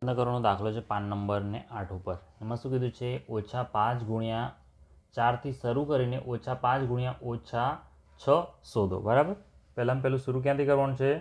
કરવાનો દાખલો છે પાંચ નંબર ને આઠ ઉપર. એમાં શું કીધું છે? ઓછા પાંચ ગુણ્યા ચારથી શરૂ કરીને ઓછા પાંચ ગુણ્યા ઓછા છ શોધો. બરાબર? પહેલાં પહેલું શરૂ ક્યાંથી કરવાનું છે?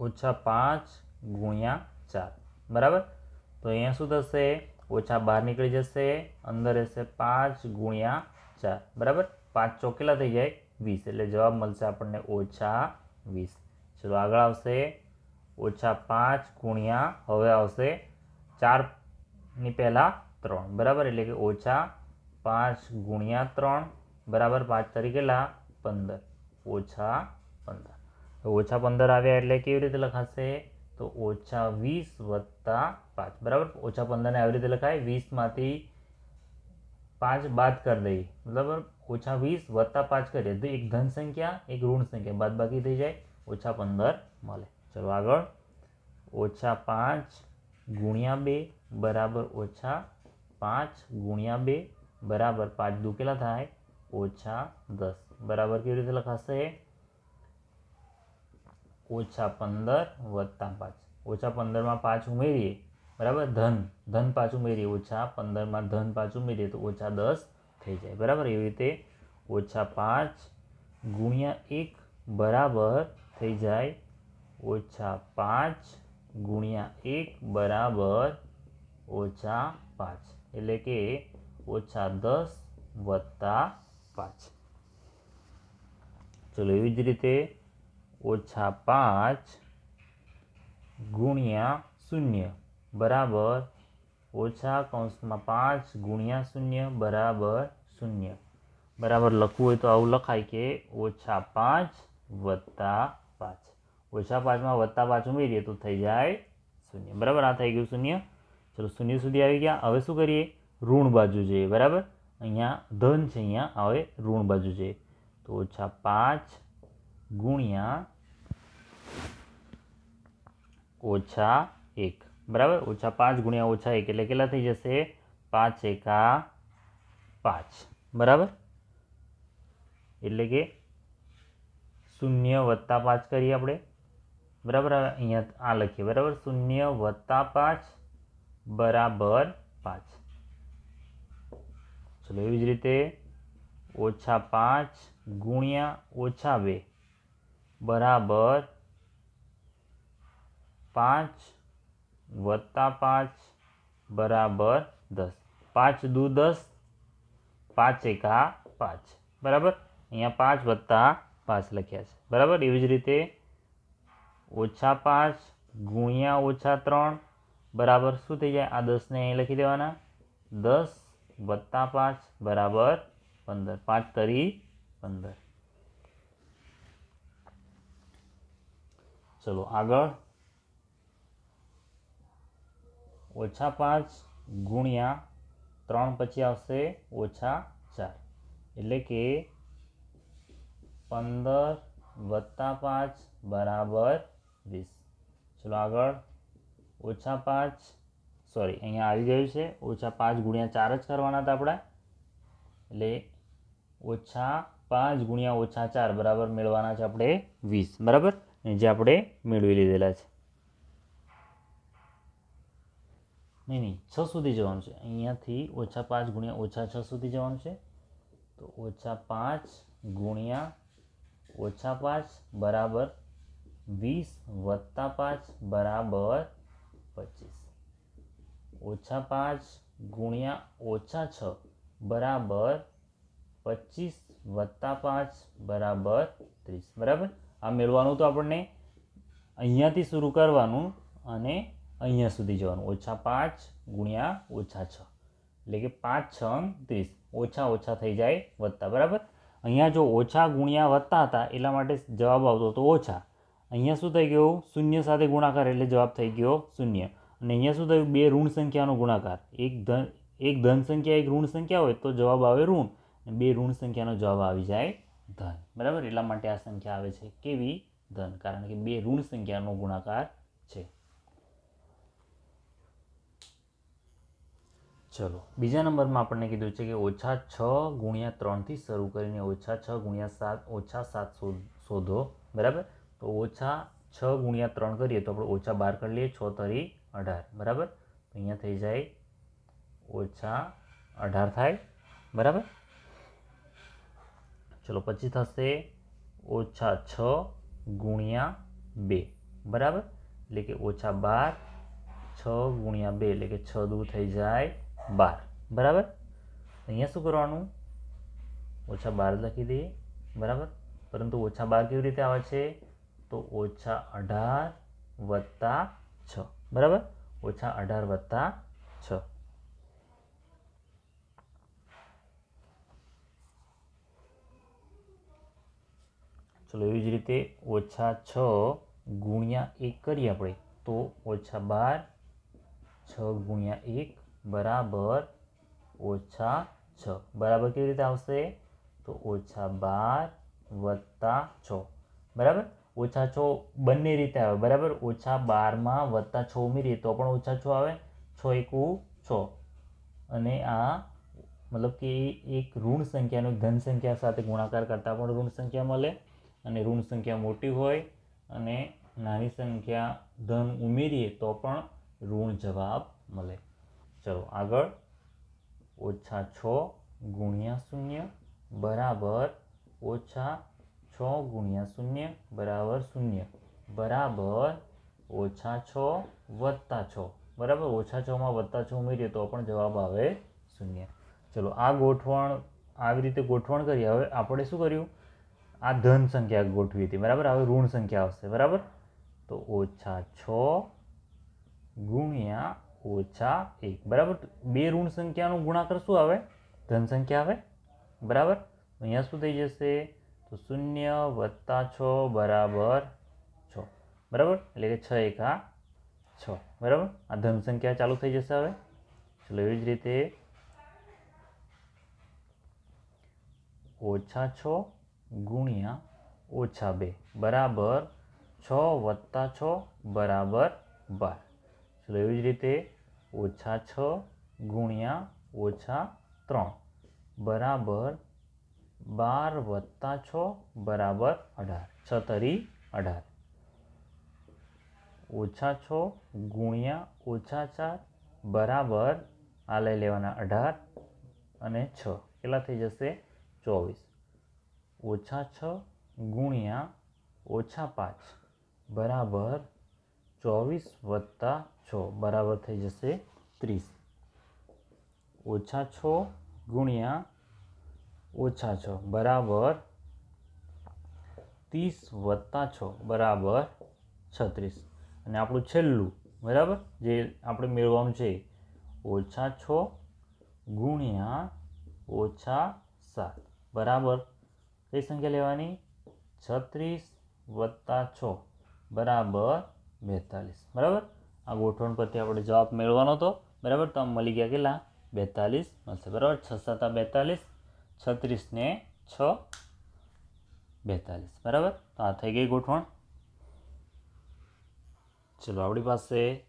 ઓછા પાંચ ગુણ્યા ચાર. બરાબર? તો અહીંયા શું થશે? ઓછા બહાર નીકળી જશે. અંદર રહેશે પાંચ ગુણ્યા ચાર. બરાબર? પાંચ ચોકેલા થઈ જાય વીસ. એટલે જવાબ મળશે આપણને ઓછા વીસ. ચલો આગળ આવશે. ઓછા પાંચ ગુણ્યા હવે આવશે ચારની પહેલાં ત્રણ. બરાબર? એટલે કે ઓછા પાંચ ગુણ્યા ત્રણ, બરાબર? પાંચ તરીકે કેટલા પંદર. ઓછા પંદર. ઓછા પંદર આવ્યા એટલે કેવી રીતે લખાશે? તો ઓછા વીસ વત્તા પાંચ. બરાબર? ઓછા પંદરને આવી રીતે લખાય. વીસમાંથી પાંચ બાદ કરી દઈએ. મતલબ ઓછા વીસ વત્તા પાંચ કરીએ. તો એક ધન સંખ્યા, એક ઋણ સંખ્યા બાદ બાકી થઈ જાય. ઓછા પંદર મળે. ચલો આગળ. ઓછા પાંચ ગુણ્યા બે બરાબર ઓછા પાંચ ગુણ્યા બે બરાબર પાંચ દુ કેટલા થાય? ઓછા દસ. બરાબર કેવી રીતે લખાશે? ઓછા પંદર વત્તા પાંચ. ઓછા પંદરમાં પાંચ ઉમેરીએ. બરાબર? ધન. ધન પાંચ ઉમેરીએ. ઓછા પંદરમાં ધન પાંચ ઉમેરીએ તો ઓછા દસ થઈ જાય. બરાબર? એવી રીતે ઓછા પાંચ ગુણ્યા એક બરાબર થઈ જાય ઓછા પાંચ ગુણ્યા એક બરાબર ઓછા પાંચ એટલે કે ઓછા દસ વત્તા પાંચ ચલો એવી જ રીતે ઓછા પાંચ ગુણ્યા શૂન્ય બરાબર ઓછા કૌંસમાં પાંચ ગુણ્યા શૂન્ય બરાબર શૂન્ય બરાબર લખવું હોય તો આવું લખાય કે ઓછા પાંચ વત્તા પાંચ ઓછા પાંચમાં વત્તા પાંચ ઉમેરીએ તો થઈ જાય શૂન્ય. બરાબર? આ થઈ ગયું શૂન્ય. ચલો શૂન્ય સુધી આવી ગયા. હવે શું કરીએ? ઋણ બાજુ જઈએ. બરાબર? અહીંયા ધન છે અહીંયા. હવે ઋણ બાજુ જઈએ. તો ઓછા પાંચ ગુણ્યા ઓછા એક. બરાબર? ઓછા પાંચ ગુણ્યા ઓછા એક એટલે કેટલા થઈ જશે? પાંચ એકા પાંચ. બરાબર? એટલે કે શૂન્ય વત્તા પાંચ કરીએ આપણે. બરાબર હવે અહીંયા આ લખીએ બરાબર શૂન્ય વત્તા પાંચ બરાબર પાંચ ચલો એવી જ રીતે ઓછા પાંચ ગુણ્યા ઓછા બે બરાબર પાંચ વત્તા પાંચ બરાબર દસ પાંચ દુ દસ પાંચ એકા પાંચ બરાબર અહીંયા પાંચ વત્તા પાંચ લખ્યા છે બરાબર એવી જ રીતે ઓછા પાંચ ગુણ્યા ઓછા ત્રણ, બરાબર શું થઈ જાય? આ દસને અહીં લખી દેવાના. દસ વત્તા પાંચ, બરાબર પંદર. પાંચ તરી પંદર. ચલો આગળ. ઓછા પાંચ ગુણ્યા ત્રણ પછી આવશે ઓછા ચાર. એટલે કે પંદર વત્તા પાંચ, બરાબર વીસ ચલો આગળ, ઓછા પાંચ સોરી અહીંયા આવી ગયું છે. ઓછા પાંચ ગુણ્યા ચાર જ કરવાના હતા આપણે. એટલે ઓછા પાંચ ગુણ્યા ઓછા ચાર બરાબર મેળવાના છે આપણે વીસ, બરાબર? જે આપણે મેળવી લીધેલા છે. નહીં નહીં, છ સુધી જવાનું છે. અહીંયાથી ઓછા પાંચ ગુણ્યા ઓછા છ સુધી જવાનું છે. તો ઓછા પાંચ ગુણ્યા ઓછા પાંચ બરાબર વીસ વત્તા પાંચ બરાબર પચીસ. ઓછા પાંચ ગુણ્યા ઓછા છ બરાબર પચીસ વત્તા પાંચ બરાબર ત્રીસ. બરાબર? આ મેળવાનું તો આપણને અહીંયાથી શરૂ કરવાનું અને અહીંયા સુધી જવાનું. ઓછા પાંચ ગુણ્યા ઓછા છ. એટલે કે પાંચ, છ ત્રીસ. ઓછા ઓછા થઈ જાય વત્તા. બરાબર? અહીંયા જો ઓછા ગુણ્યા વત્તા હતા, એટલા માટે જવાબ આવતો હતો ઓછા. અહીંયા શું થઈ ગયું? શૂન્ય સાથે ગુણાકાર એટલે જવાબ થઈ ગયો શૂન્ય. અને અહીંયા શું થયું? બે ઋણ સંખ્યાનો ગુણાકાર. એક ધન એક ધન સંખ્યા, એક ઋણ સંખ્યા હોય તો જવાબ આવે ઋણ. અને બે ઋણ સંખ્યાનો જવાબ આવી જાય ધન. બરાબર? એટલા માટે આ સંખ્યા આવે છે કેવી? ધન. કારણ કે બે ઋણ સંખ્યાનો ગુણાકાર છે. ચલો. બીજા નંબરમાં આપણને કીધું છે કે ઓછા છ ગુણ્યા ત્રણથી શરૂ કરીને ઓછા છ ગુણ્યા સાત, ઓછા સાત શોધ. બરાબર? તો ઓછા છ ગુણ્યા ત્રણ કરીએ તો આપણે ઓછા બાર કરી લઈએ, છ તરી અઢાર. બરાબર? અહીંયા થઈ જાય ઓછા અઢાર થાય. બરાબર? ચલો, પછી થશે ઓછા છ ગુણ્યા બે. બરાબર? એટલે કે ઓછા બાર, છ ગુણ્યા બે, એટલે કે છ દૂર થઈ જાય બાર. બરાબર? અહીંયા શું કરવાનું? ઓછા બાર લખી દઈએ. બરાબર? પરંતુ ઓછા બાર કેવી રીતે આવે છે? તો ઓછા અઢાર વત્તા છ. બરાબર? ઓછા અઢાર વત્તા છ. ચલો એવી જ રીતે ઓછા છ ગુણ્યા એક કરીએ આપણે, તો ઓછા બાર, છ ગુણ્યા એક બરાબર ઓછા છ. બરાબર કેવી રીતે આવશે? તો ઓછા બાર વત્તા છ. બરાબર? ઓછા છ બંને રીતે આવે, બરાબર? ઓછા બારમાં વત્તા છ ઉમેરીએ તો પણ ઓછા છ આવે, છ એકુ છ. અને આ મતલબ કે એક ઋણ સંખ્યાનો ધન સંખ્યા સાથે ગુણાકાર કરતાં પણ ઋણ સંખ્યા મળે અને ઋણ સંખ્યા મોટી હોય અને નાની સંખ્યા ધન ઉમેરીએ તો પણ ઋણ જવાબ મળે. ચલો, આગળ. ઓછા છ ગુણ્યા શૂન્ય બરાબર ઓછા છ ગુણ્યા શૂન્ય બરાબર શૂન્ય. બરાબર ઓછા છ વત્તા છ. બરાબર? ઓછા છમાં વત્તા છ ઉમેરીએ તો પણ જવાબ આવે શૂન્ય. ચલો, આ ગોઠવણ, આવી રીતે ગોઠવણ કરીએ. હવે આપણે શું કર્યું? આ ધન સંખ્યા ગોઠવી હતી. બરાબર? હવે ઋણ સંખ્યા આવશે. બરાબર? તો ઓછા છ ગુણ્યા ઓછા એક. બરાબર? બે ઋણ સંખ્યાનો ગુણાકાર શું આવે? ધન સંખ્યા આવે. બરાબર? અહીંયા શું થઈ જશે? તો શૂન્ય વત્તા છ બરાબર છ. બરાબર? એટલે કે છ એકા છ. બરાબર? આ ધન સંખ્યા ચાલુ થઈ જશે હવે. ચલો એવી જ રીતે ઓછા છ ગુણ્યા ઓછા બે. બરાબર? છ વત્તા છ બરાબર બાર. ચલો એવી જ રીતે ઓછા છ ગુણ્યા ઓછા ત્રણ. બરાબર? બાર વત્તા છ બરાબર અઢાર. છ તરી અઢાર. ઓછા છ ગુણ્યા ઓછા ચાર બરાબર આ લઈ લેવાના અઢાર અને છ. કેટલા થઈ જશે? ચોવીસ. ઓછા છ ગુણ્યા ઓછા પાંચ બરાબર ચોવીસ વત્તા છ બરાબર થઈ જશે ત્રીસ. ઓછા છ ગુણ્યા ઓછા છ. બરાબર? ત્રીસ વત્તા છ. બરાબર? છત્રીસ. અને આપણું છેલ્લું, બરાબર? જે આપણે મેળવવાનું છે ઓછા છ ગુણ્યા ઓછા સાત. બરાબર? કઈ સંખ્યા લેવાની? છત્રીસ વત્તા છ. બરાબર? બેતાલીસ. બરાબર? આ ગોઠવણ પરથી આપણે જવાબ મેળવવાનો હતો. બરાબર? તો મળી ગયા કેટલા? બેતાલીસ. મળશે. બરાબર? છ સાતા બેતાલીસ. છત્રીસને છ બેતાલીસ. બરાબર? તો આ થઈ ગઈ ગોઠવણ. ચલો, આપણી પાસે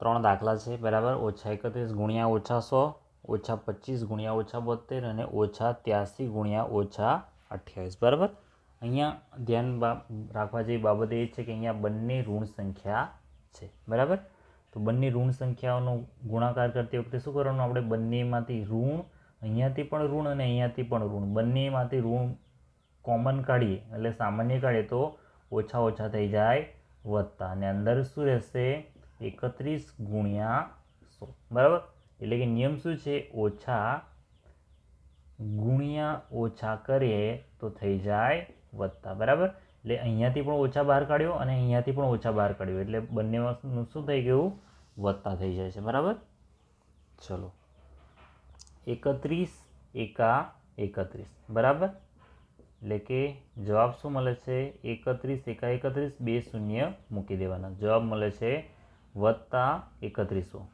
ત્રણ દાખલા છે, બરાબર? ઓછા એકત્રીસ ગુણ્યા ઓછા સો, ઓછા પચીસ ગુણ્યા ઓછા બોતેર અને ઓછા ત્યાસી ગુણ્યા ઓછા અઠ્યાવીસ. બરાબર? અહીંયા ધ્યાન રાખવા જેવી બાબત એ છે કે અહીંયા બંને ઋણ સંખ્યા છે. બરાબર? તો બંને ઋણ સંખ્યાઓનો ગુણાકાર કરતી વખતે શું કરવાનું? આપણે બંનેમાંથી ઋણ અહીંયાથી પણ ઋણ અને અહીંયાથી પણ ઋણ. બંનેમાંથી ઋણ કોમન કાઢીએ, એટલે સામાન્ય કાઢીએ તો ઓછા ઓછા થઈ જાય વત્તા. અને અંદર શું રહેશે? એકત્રીસ ગુણ્યા સો. બરાબર? એટલે કે નિયમ શું છે? ઓછા ગુણ્યા ઓછા કરીએ તો થઈ જાય વત્તા. બરાબર? એટલે અહીંયાથી પણ ઓછા બહાર કાઢ્યો અને અહીંયાથી પણ ઓછા બહાર કાઢ્યો. એટલે બંનેમાં શું થઈ ગયું? વત્તા થઈ જાય છે. બરાબર? ચલો. એકત્રીસ, એકા, એકત્રીસ. બરાબર? એટલે કે જવાબ શું મળે છે? એકત્રીસ, એકા, એકત્રીસ, બે શૂન્ય મૂકી દેવાના. જવાબ મળે છે વત્તા એકત્રીસો.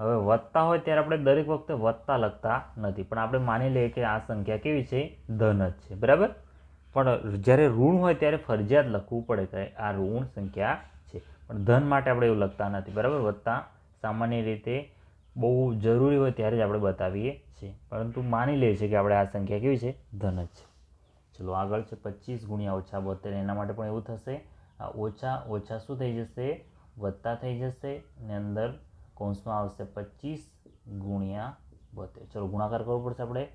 હવે વત્તા હોય ત્યારે આપણે દરેક વખતે વત્તા લખતા નથી. પણ આપણે માની લઈએ કે આ સંખ્યા કેવી છે? ધન જ છે. બરાબર? પણ જ્યારે ઋણ હોય ત્યારે ફરજિયાત લખવું પડે કે આ ઋણ સંખ્યા છે. પણ ધન માટે આપણે એવું લખતા નથી. બરાબર? વત્તા સામાન્ય રીતે બહુ જરૂરી હોય ત્યારે જ આપણે બતાવીએ છીએ. પરંતુ માની લઈએ છીએ કે આપણે આ સંખ્યા કેવી છે? ધન જ છે. ચલો આગળ છે પચીસ ગુણ્યા ઓછા બોતેર, એના માટે પણ એવું થશે. આ ઓછા ઓછા શું થઈ જશે? વધતા થઈ જશે અને અંદર કૌંસમાં આવશે પચીસ ગુણ્યા બોતેર. ચલો ગુણાકાર કરવો પડશે આપણે.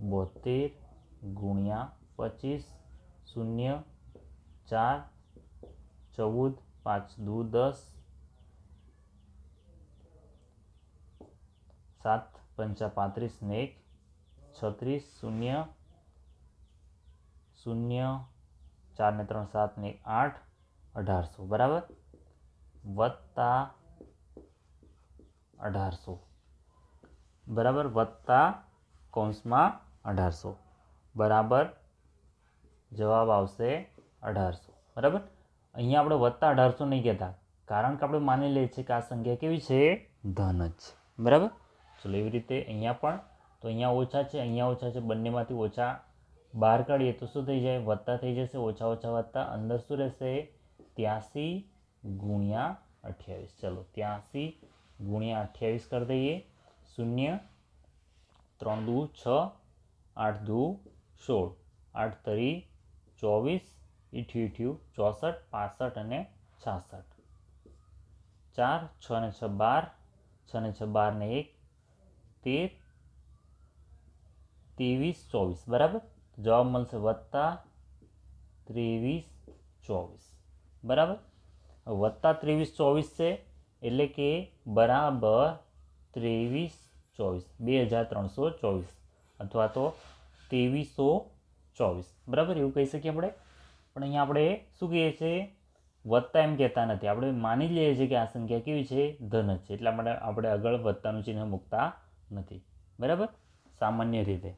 બોતેર ગુણ્યા પચીસ શૂન્ય ચાર, ચૌદ, પાંચ, દુ, દસ સાત, પંચા પાંત્રીસ ને એક, છત્રીસ, શૂન્ય શૂન્ય, ચાર ને ત્રણ, સાત ને એક આઠ, અઢારસો, બરાબર? વત્તા અઢારસો, બરાબર? વત્તા કૌંસમાં અઢારસો, બરાબર? જવાબ આવશે અઢારસો, બરાબર? અહીંયા આપણે વત્તા અઢારસો નહીં કહેતા, કારણ કે આપણે માની લઈએ છીએ કે આ સંખ્યા કેવી છે? ધન જ છે બરાબર? ચલો એવી રીતે અહીંયા પણ, તો અહીંયા ઓછા છે, અહીંયા ઓછા છે, બંનેમાંથી ઓછા બહાર કાઢીએ તો શું થઈ જાય? વત્તા થઈ જશે, ઓછા ઓછા વત્તા. અંદર શું રહેશે? ત્યાંસી ગુણ્યા અઠ્યાવીસ. ચલો, ત્યાંસી ગુણ્યા અઠ્યાવીસ કરી દઈએ. શૂન્ય, ત્રણ દુ, છ, આઠ દુ, સોળ. આઠ તરી ચોવીસ ઇઠ્યું ઇઠ્યું ચોસઠ, પાસઠ અને છાસઠ. ચાર, છ ને છ બાર, છ ને છ બાર ને એક તેર ત્રેવીસ ચોવીસ, બરાબર? જવાબ મળશે વત્તા ત્રેવીસ ચોવીસ, બરાબર? વત્તા ત્રેવીસ ચોવીસ છે એટલે કે બરાબર ત્રેવીસ ચોવીસ, બે હજાર ત્રણસો ચોવીસ અથવા તો ત્રેવીસો ચોવીસ, બરાબર? એવું કહી શકીએ આપણે? પણ અહીંયા આપણે શું કહીએ છીએ? વત્તા એમ કહેતા નથી. આપણે માની લઈએ છીએ કે આ સંખ્યા કેવી છે? ધન છે. એટલા માટે આપણે આગળ વત્તાનું ચિહ્ન મૂકતા નથી. બરાબર? સામાન્ય રીતે.